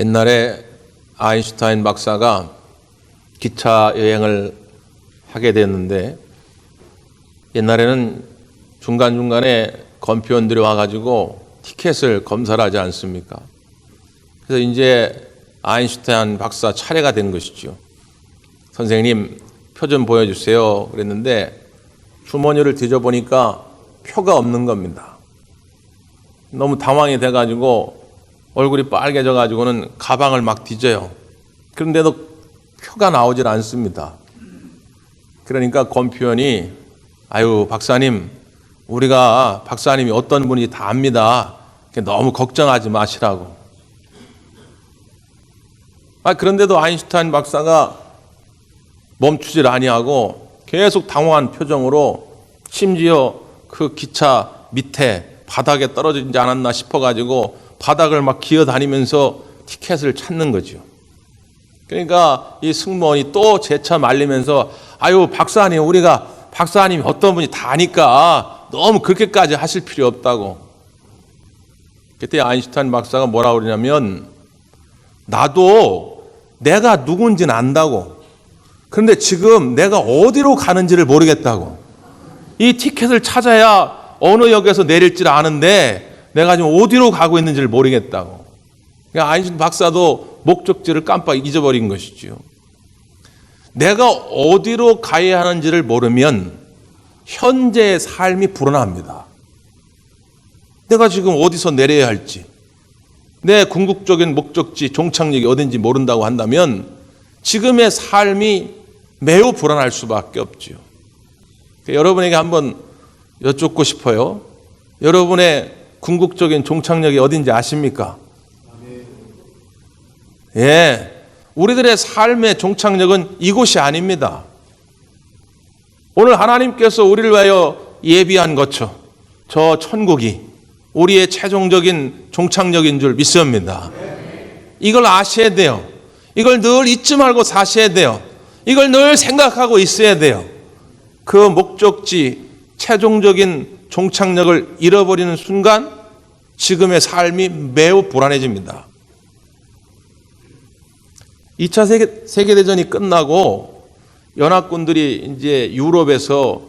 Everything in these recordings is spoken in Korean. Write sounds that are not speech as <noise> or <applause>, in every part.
옛날에 아인슈타인 박사가 기차 여행을 하게 됐는데 옛날에는 중간중간에 검표원들이 와가지고 티켓을 검사를 하지 않습니까? 그래서 이제 아인슈타인 박사 차례가 된 것이죠. 선생님, 표 좀 보여주세요. 그랬는데 주머니를 뒤져보니까 표가 없는 겁니다. 너무 당황이 돼가지고 얼굴이 빨개져 가지고는 가방을 막 뒤져요. 그런데도 표가 나오질 않습니다. 그러니까 검표원이 아유 박사님 우리가 박사님이 어떤 분이 다 압니다. 너무 걱정하지 마시라고. 아 그런데도 아인슈타인 박사가 멈추질 아니하고 계속 당황한 표정으로 심지어 그 기차 밑에 바닥에 떨어지지 않았나 싶어가지고 바닥을 막 기어다니면서 티켓을 찾는 거죠. 그러니까 이 승무원이 또 재차 말리면서 아유 박사님 우리가 박사님이 어떤 분이 다 아니까 너무 그렇게까지 하실 필요 없다고. 그때 아인슈타인 박사가 뭐라 그러냐면 나도 내가 누군지는 안다고. 그런데 지금 내가 어디로 가는지를 모르겠다고. 이 티켓을 찾아야 어느 역에서 내릴지를 아는데 내가 지금 어디로 가고 있는지를 모르겠다고. 그러니까 아인슈타인 박사도 목적지를 깜빡 잊어버린 것이지요. 내가 어디로 가야 하는지를 모르면 현재의 삶이 불안합니다. 내가 지금 어디서 내려야 할지, 내 궁극적인 목적지, 종착역이 어딘지 모른다고 한다면 지금의 삶이 매우 불안할 수밖에 없지요. 그러니까 여러분에게 한번 여쭙고 싶어요. 여러분의 궁극적인 종착역이 어딘지 아십니까? 예. 우리들의 삶의 종착역은 이곳이 아닙니다. 오늘 하나님께서 우리를 위하여 예비한 것처 저 천국이 우리의 최종적인 종착역인 줄 믿습니다. 이걸 아셔야 돼요. 이걸 늘 잊지 말고 사셔야 돼요. 이걸 늘 생각하고 있어야 돼요. 그 목적지, 최종적인 종착역을 잃어버리는 순간 지금의 삶이 매우 불안해집니다. 2차 세계, 세계대전이 끝나고 연합군들이 이제 유럽에서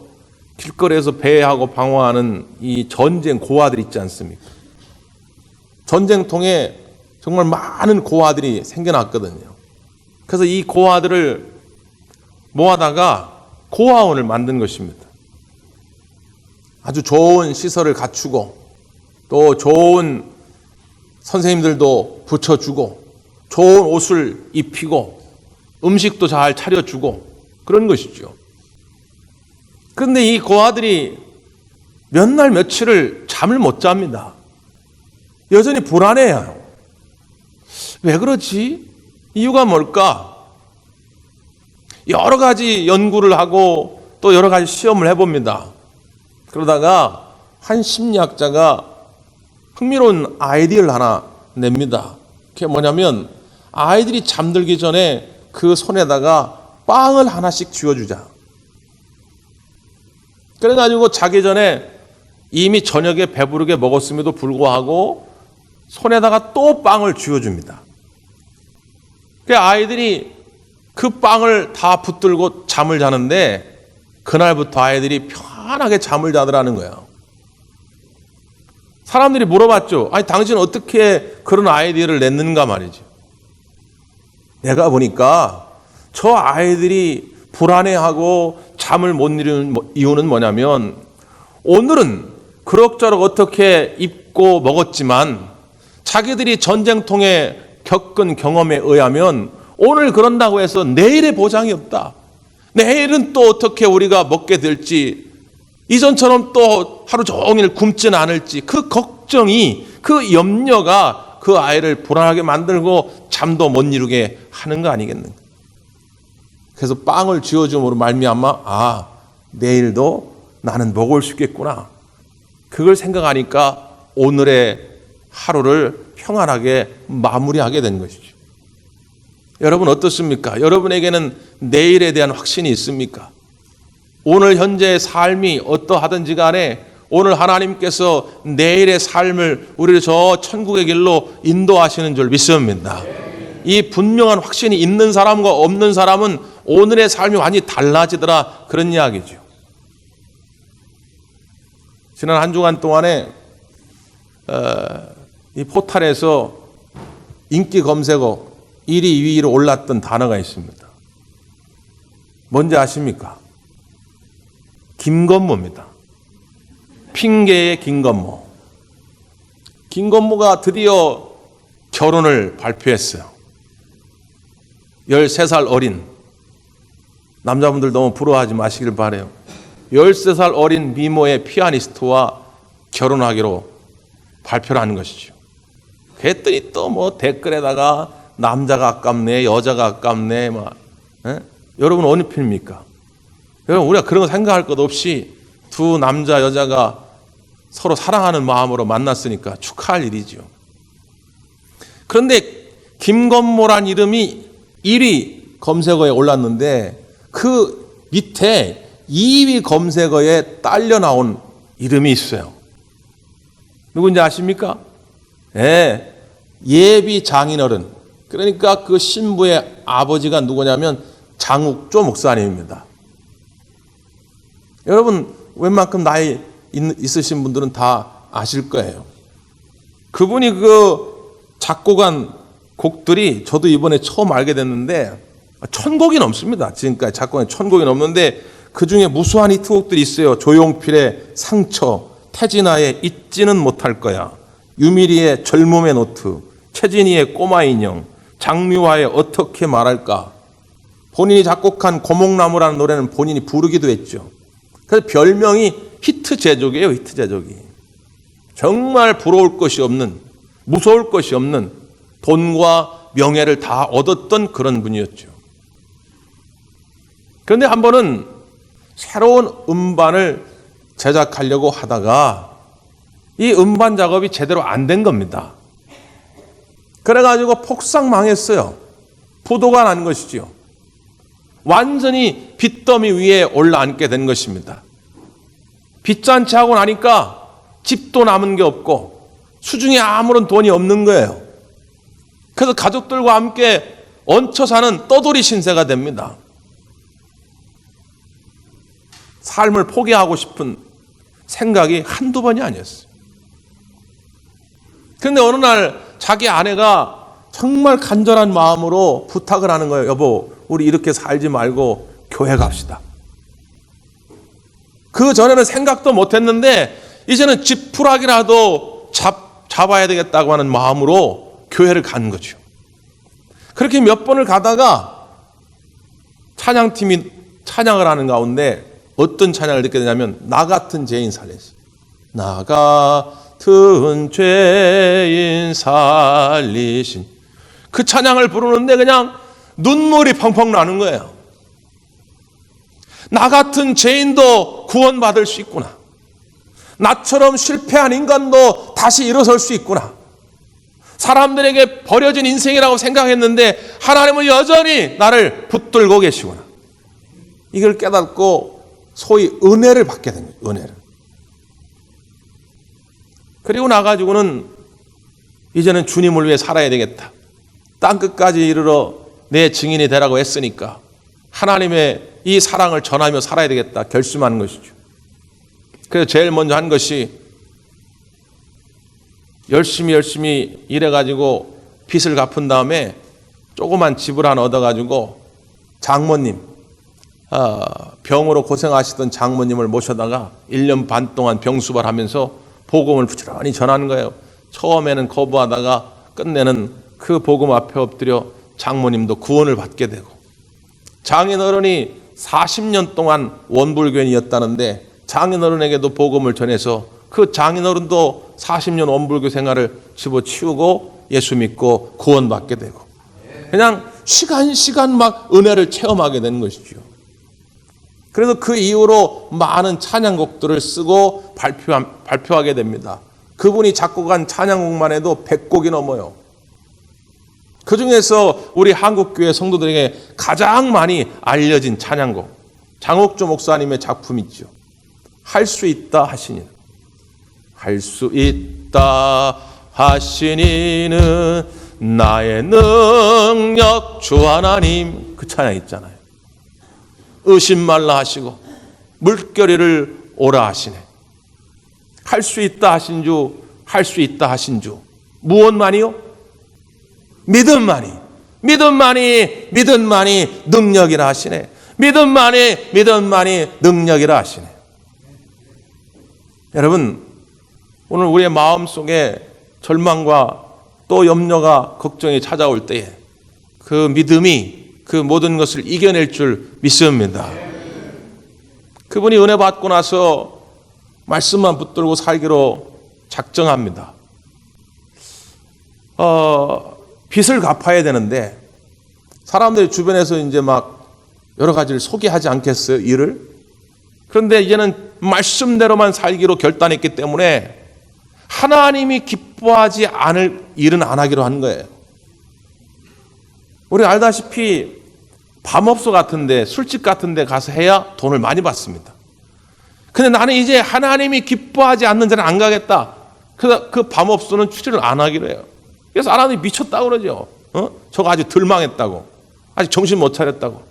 길거리에서 배회하고 방어하는 이 전쟁 고아들 있지 않습니까? 전쟁통에 정말 많은 고아들이 생겨났거든요. 그래서 이 고아들을 모아다가 고아원을 만든 것입니다. 아주 좋은 시설을 갖추고 또 좋은 선생님들도 붙여주고 좋은 옷을 입히고 음식도 잘 차려주고 그런 것이죠. 그런데 이 고아들이 몇 날 며칠을 잠을 못 잡니다. 여전히 불안해요. 왜 그렇지? 이유가 뭘까? 여러 가지 연구를 하고 또 여러 가지 시험을 해봅니다. 그러다가 한 심리학자가 흥미로운 아이디어를 하나 냅니다. 그게 뭐냐면 아이들이 잠들기 전에 그 손에다가 빵을 하나씩 쥐어주자. 그래가지고 자기 전에 이미 저녁에 배부르게 먹었음에도 불구하고 손에다가 또 빵을 쥐어줍니다. 그 아이들이 그 빵을 다 붙들고 잠을 자는데 그날부터 아이들이 편하게 잠을 자더라는 거예요. 사람들이 물어봤죠. 아니, 당신 어떻게 그런 아이디어를 냈는가 말이죠. 내가 보니까 저 아이들이 불안해하고 잠을 못 이루는 이유는 뭐냐면 오늘은 그럭저럭 어떻게 입고 먹었지만 자기들이 전쟁통에 겪은 경험에 의하면 오늘 그런다고 해서 내일의 보장이 없다. 내일은 또 어떻게 우리가 먹게 될지 이전처럼 또 하루 종일 굶지는 않을지 그 걱정이 그 염려가 그 아이를 불안하게 만들고 잠도 못 이루게 하는 거 아니겠는가? 그래서 빵을 쥐어줌으로 말미암아 아 내일도 나는 먹을 수 있겠구나. 그걸 생각하니까 오늘의 하루를 평안하게 마무리하게 된 것이죠. 여러분 어떻습니까? 여러분에게는 내일에 대한 확신이 있습니까? 오늘 현재의 삶이 어떠하든지 간에 오늘 하나님께서 내일의 삶을 우리를 저 천국의 길로 인도하시는 줄 믿습니다. 이 분명한 확신이 있는 사람과 없는 사람은 오늘의 삶이 완전히 달라지더라 그런 이야기죠. 지난 한 주간 동안에 어, 이 포탈에서 인기 검색어 1위, 2위로 올랐던 단어가 있습니다. 뭔지 아십니까? 김건모입니다. 핑계의 김건모. 김건모가 드디어 결혼을 발표했어요. 13살 어린 남자분들 너무 부러워하지 마시길 바래요. 13살 어린 미모의 피아니스트와 결혼하기로 발표를 하는 것이죠. 그랬더니 또 뭐 댓글에다가 남자가 아깝네, 여자가 아깝네, 막. 에? 여러분 어느 편입니까? 여러분 우리가 그런 거 생각할 것 없이 두 남자 여자가 서로 사랑하는 마음으로 만났으니까 축하할 일이죠. 그런데 김건모란 이름이 1위 검색어에 올랐는데 그 밑에 2위 검색어에 딸려 나온 이름이 있어요. 누군지 아십니까? 예, 예비 장인어른. 그러니까 그 신부의 아버지가 누구냐면 장욱조 목사님입니다. 여러분, 웬만큼 나이 있- 있으신 분들은 다 아실 거예요. 그분이 그 작곡 한 곡들이 저도 이번에 처음 알게 됐는데 천 곡이 넘습니다. 지금까지 작곡한 천 곡이 넘는데 그 중에 무수한 히트곡들이 있어요. 조용필의 상처, 태진아의 잊지는 못할 거야, 유미리의 젊음의 노트, 최진희의 꼬마 인형, 장미화의 어떻게 말할까. 본인이 작곡한 고목나무라는 노래는 본인이 부르기도 했죠. 그래서 별명이 히트 제조기예요, 히트 제조기. 정말 부러울 것이 없는, 무서울 것이 없는 돈과 명예를 다 얻었던 그런 분이었죠. 그런데 한 번은 새로운 음반을 제작하려고 하다가 이 음반 작업이 제대로 안 된 겁니다. 그래가지고 폭삭 망했어요. 부도가 난 것이지요. 완전히 빚더미 위에 올라앉게 된 것입니다. 빚잔치 하고 나니까 집도 남은 게 없고 수중에 아무런 돈이 없는 거예요. 그래서 가족들과 함께 얹혀 사는 떠돌이 신세가 됩니다. 삶을 포기하고 싶은 생각이 한두 번이 아니었어요. 그런데 어느 날 자기 아내가 정말 간절한 마음으로 부탁을 하는 거예요. 여보, 우리 이렇게 살지 말고 교회 갑시다. 그 전에는 생각도 못 했는데 이제는 지푸라기라도 잡, 잡아야 되겠다고 하는 마음으로 교회를 간 거죠. 그렇게 몇 번을 가다가 찬양팀이 찬양을 하는 가운데 어떤 찬양을 듣게 되냐면 나 같은 죄인 살리시. 나 같은 죄인 살리신. 그 찬양을 부르는데 그냥 눈물이 펑펑 나는 거예요. 나 같은 죄인도 구원받을 수 있구나. 나처럼 실패한 인간도 다시 일어설 수 있구나. 사람들에게 버려진 인생이라고 생각했는데 하나님은 여전히 나를 붙들고 계시구나. 이걸 깨닫고 소위 은혜를 받게 된 거예요. 은혜를. 그리고 나가지고는 이제는 주님을 위해 살아야 되겠다. 땅 끝까지 이르러 내 증인이 되라고 했으니까 하나님의 이 사랑을 전하며 살아야 되겠다 결심하는 것이죠. 그래서 제일 먼저 한 것이 열심히 열심히 일해가지고 빚을 갚은 다음에 조그만 집을 하나 얻어가지고 장모님, 아, 병으로 고생하시던 장모님을 모셔다가 1년 반 동안 병수발 하면서 복음을 부지런히 전하는 거예요. 처음에는 거부하다가 끝내는 그 복음 앞에 엎드려 장모님도 구원을 받게 되고 장인어른이 40년 동안 원불교인이었다는데 장인어른에게도 복음을 전해서 그 장인어른도 40년 원불교 생활을 집어치우고 예수 믿고 구원받게 되고 그냥 시간 시간 막 은혜를 체험하게 되는 것이죠. 그래서 그 이후로 많은 찬양곡들을 쓰고 발표, 발표하 게 됩니다. 그분이 작곡한 찬양곡만 해도 100곡이 넘어요. 그 중에서 우리 한국교회 성도들에게 가장 많이 알려진 찬양곡, 장옥조 목사님의 작품이죠. 할 수 있다 하시니. 할 수 있다 하시니는 나의 능력 주 하나님 그 찬양 있잖아요. 의심 말라 하시고 물결이를 오라 하시네. 할 수 있다 하신 주, 할 수 있다 하신 주. 무엇만이요? 믿음만이. 믿음만이, 믿음만이 능력이라 하시네. 믿음만이, 믿음만이 능력이라 하시네. 여러분, 오늘 우리의 마음 속에 절망과 또 염려가 걱정이 찾아올 때에 그 믿음이 그 모든 것을 이겨낼 줄 믿습니다. 그분이 은혜 받고 나서 말씀만 붙들고 살기로 작정합니다. 어, 빚을 갚아야 되는데 사람들이 주변에서 이제 막 여러 가지를 소개하지 않겠어요, 일을? 그런데 이제는 말씀대로만 살기로 결단했기 때문에 하나님이 기뻐하지 않을 일은 안 하기로 한 거예요. 우리 알다시피 밤업소 같은데 술집 같은데 가서 해야 돈을 많이 받습니다. 근데 나는 이제 하나님이 기뻐하지 않는 데는 안 가겠다. 그래서 그 밤업소는 출연을 안 하기로 해요. 그래서 사람들이 미쳤다고 그러죠. 어? 저거 아주 덜 망했다고. 아직 정신 못 차렸다고.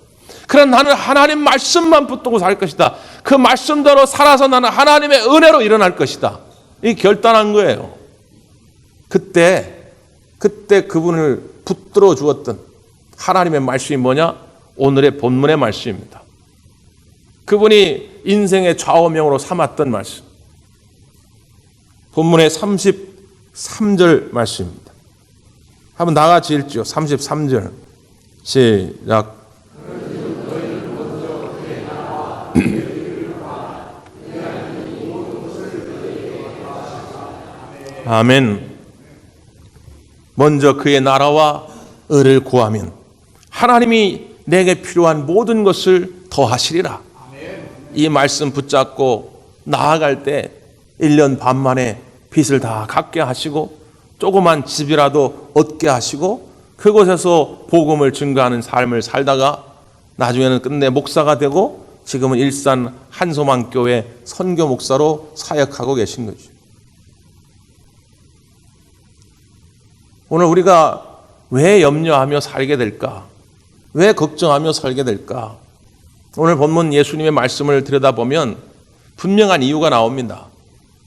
그래 나는 하나님 말씀만 붙들고 살 것이다. 그 말씀대로 살아서 나는 하나님의 은혜로 일어날 것이다. 이 결단한 거예요. 그때 그때 그분을 붙들어 주었던 하나님의 말씀이 뭐냐? 오늘의 본문의 말씀입니다. 그분이 인생의 좌우명으로 삼았던 말씀. 본문의 33절 말씀입니다. 한번 다 같이 읽죠. 33절. 시작. <clears throat> 아멘. 먼저 그의 나라와 의를 구하면 하나님이 내게 필요한 모든 것을 더하시리라. 이 말씀 붙잡고 나아갈 때 1년 반 만에 빚을 다 갚게 하시고 조그만 집이라도 얻게 하시고 그곳에서 복음을 증거하는 삶을 살다가 나중에는 끝내 목사가 되고 지금은 일산 한소망 교회 선교 목사로 사역하고 계신 거죠. 오늘 우리가 왜 염려하며 살게 될까? 왜 걱정하며 살게 될까? 오늘 본문 예수님의 말씀을 들여다보면 분명한 이유가 나옵니다.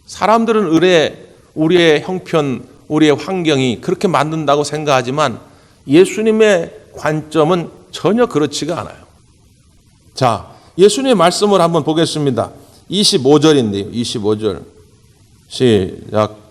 사람들은 의뢰 우리의 형편, 우리의 환경이 그렇게 만든다고 생각하지만 예수님의 관점은 전혀 그렇지가 않아요. 자, 예수님의 말씀을 한번 보겠습니다. 25절인데요. 25절. 시작.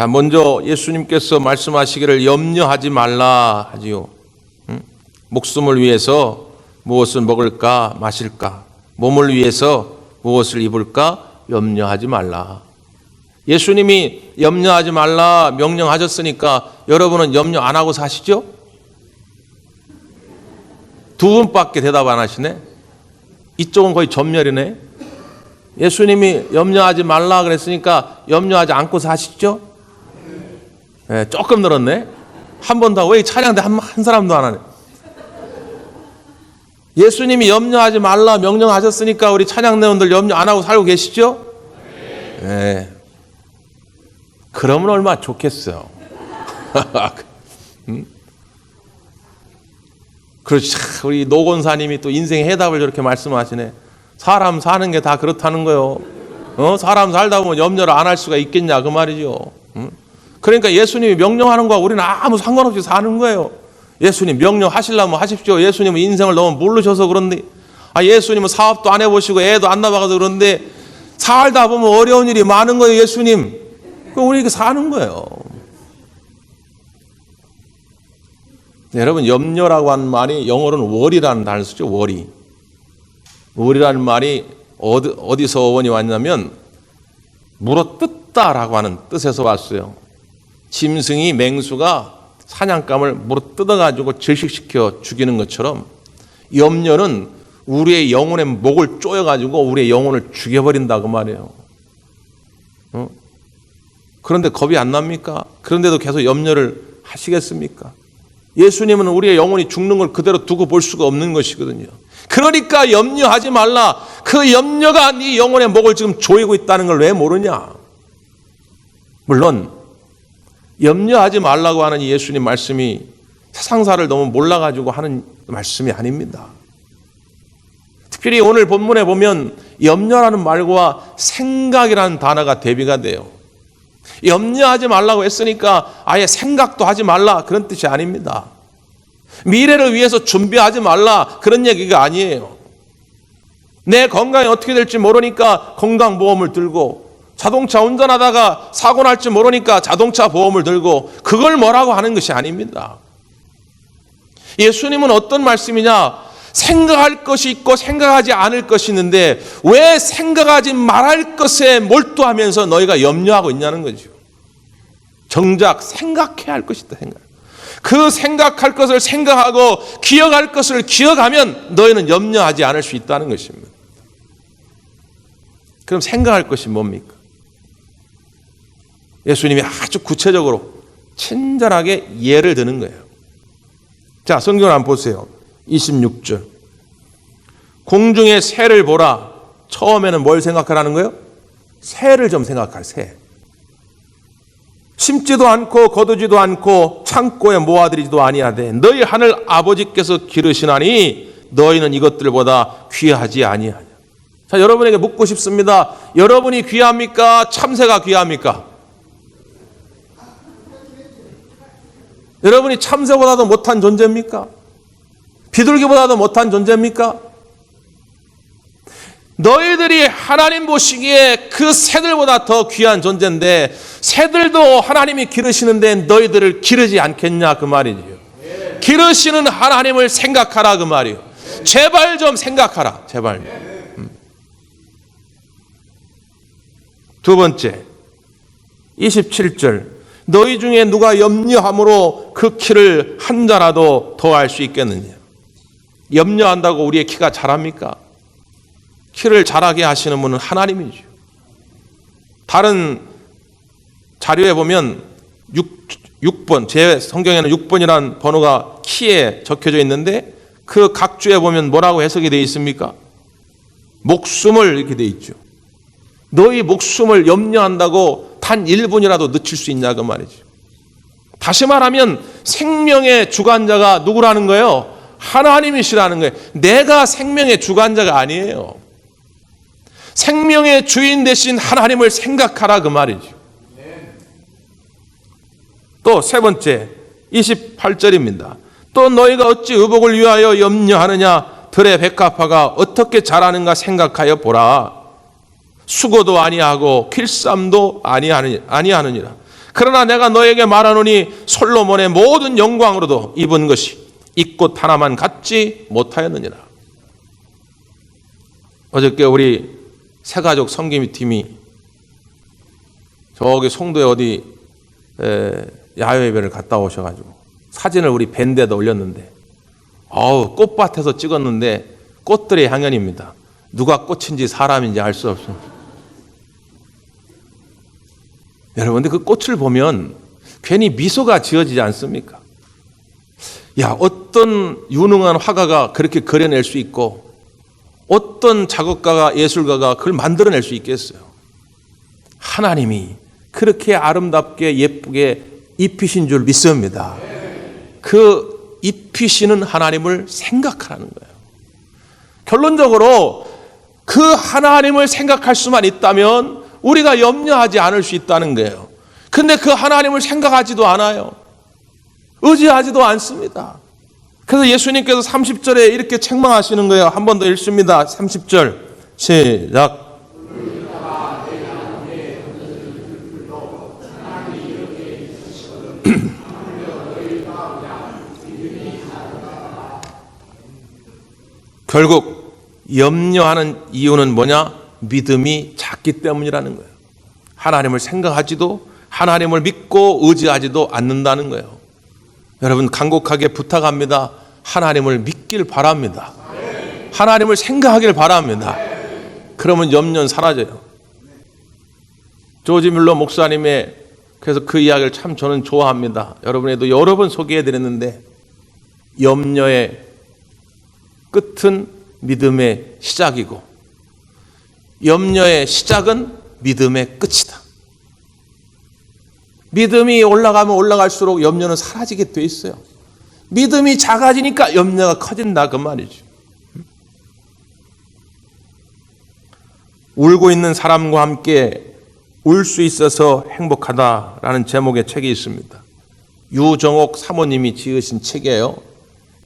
자, 먼저 예수님께서 말씀하시기를 염려하지 말라 하지요. 응? 목숨을 위해서 무엇을 먹을까 마실까, 몸을 위해서 무엇을 입을까 염려하지 말라. 예수님이 염려하지 말라 명령하셨으니까 여러분은 염려 안 하고 사시죠? 두 분밖에 대답 안 하시네. 이쪽은 거의 전멸이네. 예수님이 염려하지 말라 그랬으니까 염려하지 않고 사시죠? 예, 조금 늘었네. 한 번 더. 왜 차량대 한, 한 사람도 안 하네. 예수님이 염려하지 말라 명령하셨으니까 우리 찬양대원들 염려 안 하고 살고 계시죠? 예. 그러면 얼마나 좋겠어요. <laughs> 음? 그렇지. 우리 노건사님이 또 인생의 해답을 저렇게 말씀하시네. 사람 사는 게 다 그렇다는 거요. 어? 사람 살다 보면 염려를 안 할 수가 있겠냐 그 말이죠. 음? 그러니까 예수님이 명령하는 거와 우리는 아무 상관없이 사는 거예요. 예수님 명령하시려면 하십시오. 예수님은 인생을 너무 모르셔서 그런데 아 예수님은 사업도 안 해보시고 애도 안 낳아가서 그런데 살다 보면 어려운 일이 많은 거예요. 예수님. 그 우리 이렇게 사는 거예요. 네, 여러분 염려라고 하는 말이 영어로는 월이라는 단어를 쓰죠. 월이. 월이라는 말이 어디, 어디서 원이 왔냐면 물어 뜯다라고 하는 뜻에서 왔어요. 짐승이 맹수가 사냥감을 물어 뜯어가지고 질식시켜 죽이는 것처럼 염려는 우리의 영혼의 목을 쪼여가지고 우리의 영혼을 죽여버린다 그 말이에요. 어? 그런데 겁이 안 납니까? 그런데도 계속 염려를 하시겠습니까? 예수님은 우리의 영혼이 죽는 걸 그대로 두고 볼 수가 없는 것이거든요. 그러니까 염려하지 말라. 그 염려가 네 영혼의 목을 지금 조이고 있다는 걸 왜 모르냐? 물론 염려하지 말라고 하는 이 예수님 말씀이 세상사를 너무 몰라가지고 하는 말씀이 아닙니다. 특별히 오늘 본문에 보면 염려라는 말과 생각이라는 단어가 대비가 돼요. 염려하지 말라고 했으니까 아예 생각도 하지 말라 그런 뜻이 아닙니다. 미래를 위해서 준비하지 말라 그런 얘기가 아니에요. 내 건강이 어떻게 될지 모르니까 건강보험을 들고 자동차 운전하다가 사고 날지 모르니까 자동차 보험을 들고 그걸 뭐라고 하는 것이 아닙니다. 예수님은 어떤 말씀이냐? 생각할 것이 있고 생각하지 않을 것이 있는데 왜 생각하지 말할 것에 몰두하면서 너희가 염려하고 있냐는 거죠. 정작 생각해야 할 것이 있다 생각. 그 생각할 것을 생각하고 기억할 것을 기억하면 너희는 염려하지 않을 수 있다는 것입니다. 그럼 생각할 것이 뭡니까? 예수님이 아주 구체적으로 친절하게 예를 드는 거예요. 자, 성경을 한번 보세요. 26절. 공중의 새를 보라. 처음에는 뭘 생각하라는 거예요? 새를 좀 생각할 새. 심지도 않고 거두지도 않고 창고에 모아들이지도 아니하되 너희 하늘 아버지께서 기르시나니 너희는 이것들보다 귀하지 아니하냐. 자, 여러분에게 묻고 싶습니다. 여러분이 귀합니까? 참새가 귀합니까? 여러분이 참새보다도 못한 존재입니까? 비둘기보다도 못한 존재입니까? 너희들이 하나님 보시기에 그 새들보다 더 귀한 존재인데 새들도 하나님이 기르시는데 너희들을 기르지 않겠냐 그 말이지요. 기르시는 하나님을 생각하라 그 말이요. 제발 좀 생각하라. 제발. 음. 두 번째 27절 너희 중에 누가 염려함으로 그 키를 한 자라도 더할 수 있겠느냐? 염려한다고 우리의 키가 자랍니까? 키를 자라게 하시는 분은 하나님이죠. 다른 자료에 보면 6, 6번, 제 성경에는 6번이라는 번호가 키에 적혀져 있는데 그 각주에 보면 뭐라고 해석이 되어 있습니까? 목숨을 이렇게 되어 있죠. 너희 목숨을 염려한다고 단 1분이라도 늦출 수 있냐 그 말이죠. 다시 말하면 생명의 주관자가 누구라는 거예요? 하나님이시라는 거예요. 내가 생명의 주관자가 아니에요. 생명의 주인 대신 하나님을 생각하라 그 말이죠. 또 세 번째 28절입니다. 또 너희가 어찌 의복을 위하여 염려하느냐 들의 백합화가 어떻게 자라는가 생각하여 보라. 수고도 아니하고 필쌈도 아니하느, 아니하느니라. 그러나 내가 너에게 말하노니 솔로몬의 모든 영광으로도 입은 것이 이 꽃 하나만 갖지 못하였느니라. 어저께 우리 새가족 성김이 팀이 저기 송도에 어디 에, 야외 예배를 갔다 오셔가지고 사진을 우리 밴드에다 올렸는데 어우 꽃밭에서 찍었는데 꽃들의 향연입니다. 누가 꽃인지 사람인지 알 수 없습니다. 여러분들 그 꽃을 보면 괜히 미소가 지어지지 않습니까? 야, 어떤 유능한 화가가 그렇게 그려낼 수 있고 어떤 작곡가가 예술가가 그걸 만들어낼 수 있겠어요? 하나님이 그렇게 아름답게 예쁘게 입히신 줄 믿습니다. 그 입히시는 하나님을 생각하라는 거예요. 결론적으로 그 하나님을 생각할 수만 있다면 우리가 염려하지 않을 수 있다는 거예요. 근데 그 하나님을 생각하지도 않아요. 의지하지도 않습니다. 그래서 예수님께서 30절에 이렇게 책망하시는 거예요. 한 번 더 읽습니다. 30절. 시작. <clears throat> 결국 염려하는 이유는 뭐냐? 믿음이 작기 때문이라는 거예요. 하나님을 생각하지도 하나님을 믿고 의지하지도 않는다는 거예요. 여러분 간곡하게 부탁합니다. 하나님을 믿길 바랍니다. 하나님을 생각하길 바랍니다. 그러면 염려는 사라져요. 조지 뮬러 목사님의 그래서 그 이야기를 참 저는 좋아합니다. 여러분에도 여러 번 소개해 드렸는데 염려의 끝은 믿음의 시작이고 염려의 시작은 믿음의 끝이다. 믿음이 올라가면 올라갈수록 염려는 사라지게 돼 있어요. 믿음이 작아지니까 염려가 커진다 그 말이죠. 울고 있는 사람과 함께 울 수 있어서 행복하다라는 제목의 책이 있습니다. 유정옥 사모님이 지으신 책이에요.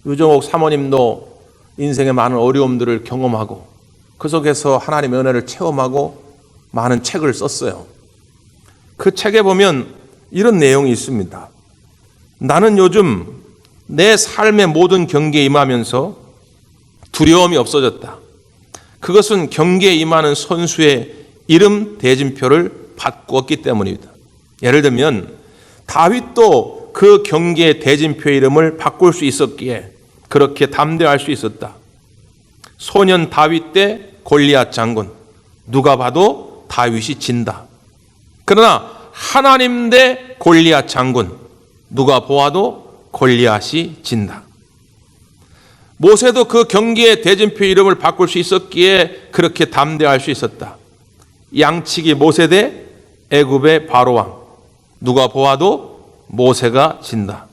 유정옥 사모님도 인생의 많은 어려움들을 경험하고 그 속에서 하나님의 은혜를 체험하고 많은 책을 썼어요. 그 책에 보면 이런 내용이 있습니다. 나는 요즘 내 삶의 모든 경계에 임하면서 두려움이 없어졌다. 그것은 경계에 임하는 선수의 이름 대진표를 바꾸었기 때문입니다. 예를 들면 다윗도 그 경계의 대진표의 이름을 바꿀 수 있었기에 그렇게 담대할 수 있었다. 소년 다윗 때 골리앗 장군 누가 봐도 다윗이 진다. 그러나 하나님 대 골리앗 장군 누가 보아도 골리앗이 진다. 모세도 그 경기의 대진표 이름을 바꿀 수 있었기에 그렇게 담대할 수 있었다. 양치기 모세 대 애굽의 바로왕 누가 보아도 모세가 진다.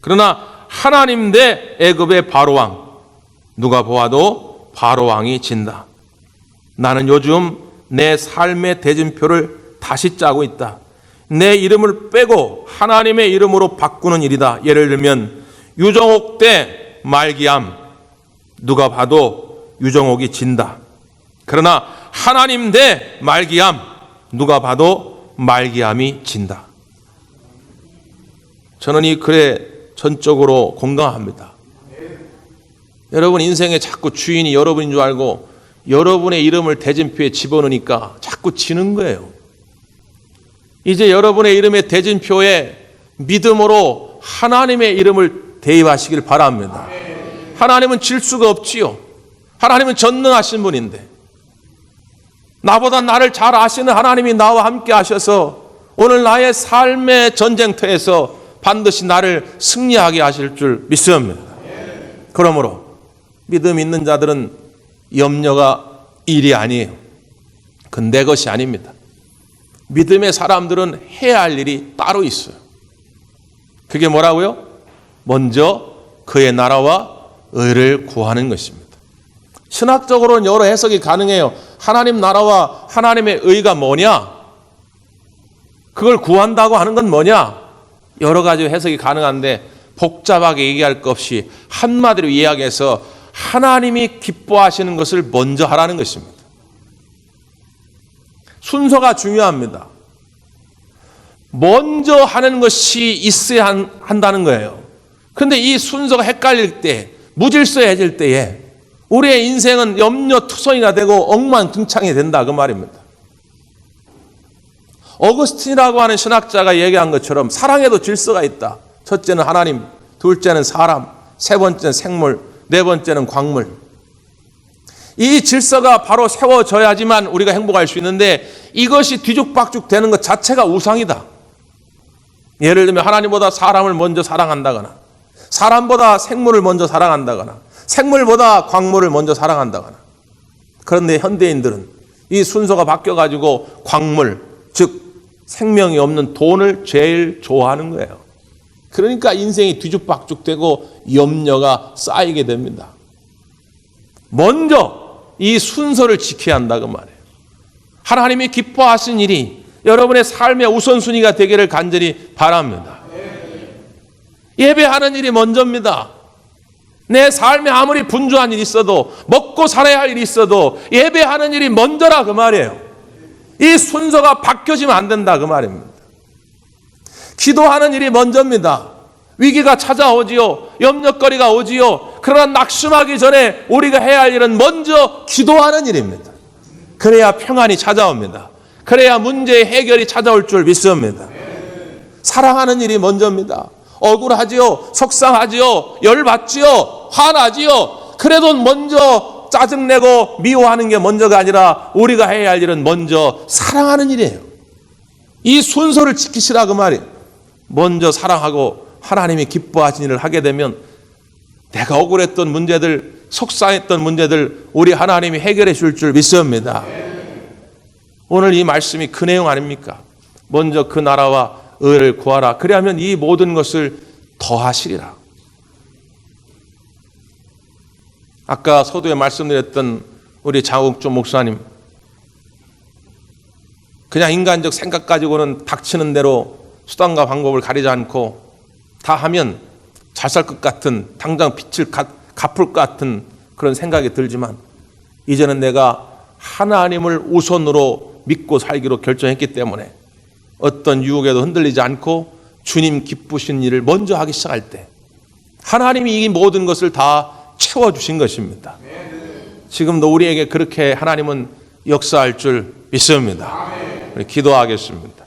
그러나 하나님 대 애굽의 바로왕 누가 보아도 바로 왕이 진다. 나는 요즘 내 삶의 대진표를 다시 짜고 있다. 내 이름을 빼고 하나님의 이름으로 바꾸는 일이다. 예를 들면 유정옥 대 말기암 누가 봐도 유정옥이 진다. 그러나 하나님 대 말기암 누가 봐도 말기암이 진다. 저는 이 글에 전적으로 공감합니다. 여러분 인생에 자꾸 주인이 여러분인 줄 알고 여러분의 이름을 대진표에 집어넣으니까 자꾸 지는 거예요. 이제 여러분의 이름의 대진표에 믿음으로 하나님의 이름을 대입하시길 바랍니다. 하나님은 질 수가 없지요. 하나님은 전능하신 분인데 나보다 나를 잘 아시는 하나님이 나와 함께 하셔서 오늘 나의 삶의 전쟁터에서 반드시 나를 승리하게 하실 줄 믿습니다. 그러므로 믿음 있는 자들은 염려가 일이 아니에요. 그건 내 것이 아닙니다. 믿음의 사람들은 해야 할 일이 따로 있어요. 그게 뭐라고요? 먼저 그의 나라와 의를 구하는 것입니다. 신학적으로는 여러 해석이 가능해요. 하나님 나라와 하나님의 의가 뭐냐? 그걸 구한다고 하는 건 뭐냐? 여러 가지 해석이 가능한데 복잡하게 얘기할 것 없이 한마디로 이야기해서 하나님이 기뻐하시는 것을 먼저 하라는 것입니다. 순서가 중요합니다. 먼저 하는 것이 있어야 한, 한다는 거예요. 근데 이 순서가 헷갈릴 때, 무질서해질 때에 우리의 인생은 염려투성이가 되고 엉망진창이 된다 그 말입니다. 어거스틴이라고 하는 신학자가 얘기한 것처럼 사랑에도 질서가 있다. 첫째는 하나님, 둘째는 사람, 세 번째는 생물, 네 번째는 광물. 이 질서가 바로 세워져야지만 우리가 행복할 수 있는데 이것이 뒤죽박죽 되는 것 자체가 우상이다. 예를 들면 하나님보다 사람을 먼저 사랑한다거나 사람보다 생물을 먼저 사랑한다거나 생물보다 광물을 먼저 사랑한다거나 그런데 현대인들은 이 순서가 바뀌어 가지고 광물 즉 생명이 없는 돈을 제일 좋아하는 거예요. 그러니까 인생이 뒤죽박죽되고 염려가 쌓이게 됩니다. 먼저 이 순서를 지켜야 한다 그 말이에요. 하나님이 기뻐하신 일이 여러분의 삶의 우선순위가 되기를 간절히 바랍니다. 예배하는 일이 먼저입니다. 내 삶에 아무리 분주한 일이 있어도 먹고 살아야 할 일이 있어도 예배하는 일이 먼저라 그 말이에요. 이 순서가 바뀌어지면 안 된다 그 말입니다. 기도하는 일이 먼저입니다. 위기가 찾아오지요. 염려거리가 오지요. 그러나 낙심하기 전에 우리가 해야 할 일은 먼저 기도하는 일입니다. 그래야 평안이 찾아옵니다. 그래야 문제의 해결이 찾아올 줄 믿습니다. 사랑하는 일이 먼저입니다. 억울하지요. 속상하지요. 열받지요. 화나지요. 그래도 먼저 짜증내고 미워하는 게 먼저가 아니라 우리가 해야 할 일은 먼저 사랑하는 일이에요. 이 순서를 지키시라 그 말이. 먼저 사랑하고 하나님이 기뻐하신 일을 하게 되면 내가 억울했던 문제들, 속상했던 문제들 우리 하나님이 해결해 줄 줄 믿습니다. 오늘 이 말씀이 그 내용 아닙니까? 먼저 그 나라와 의를 구하라. 그리하면 이 모든 것을 더하시리라. 아까 서두에 말씀드렸던 우리 장욱조 목사님 그냥 인간적 생각 가지고는 닥치는 대로 수단과 방법을 가리지 않고 다 하면 잘 살 것 같은 당장 빚을 갚- 갚을 것 같은 그런 생각이 들지만 이제는 내가 하나님을 우선으로 믿고 살기로 결정했기 때문에 어떤 유혹에도 흔들리지 않고 주님 기쁘신 일을 먼저 하기 시작할 때 하나님이 이 모든 것을 다 채워주신 것입니다. 지금도 우리에게 그렇게 하나님은 역사할 줄 믿습니다. 기도하겠습니다.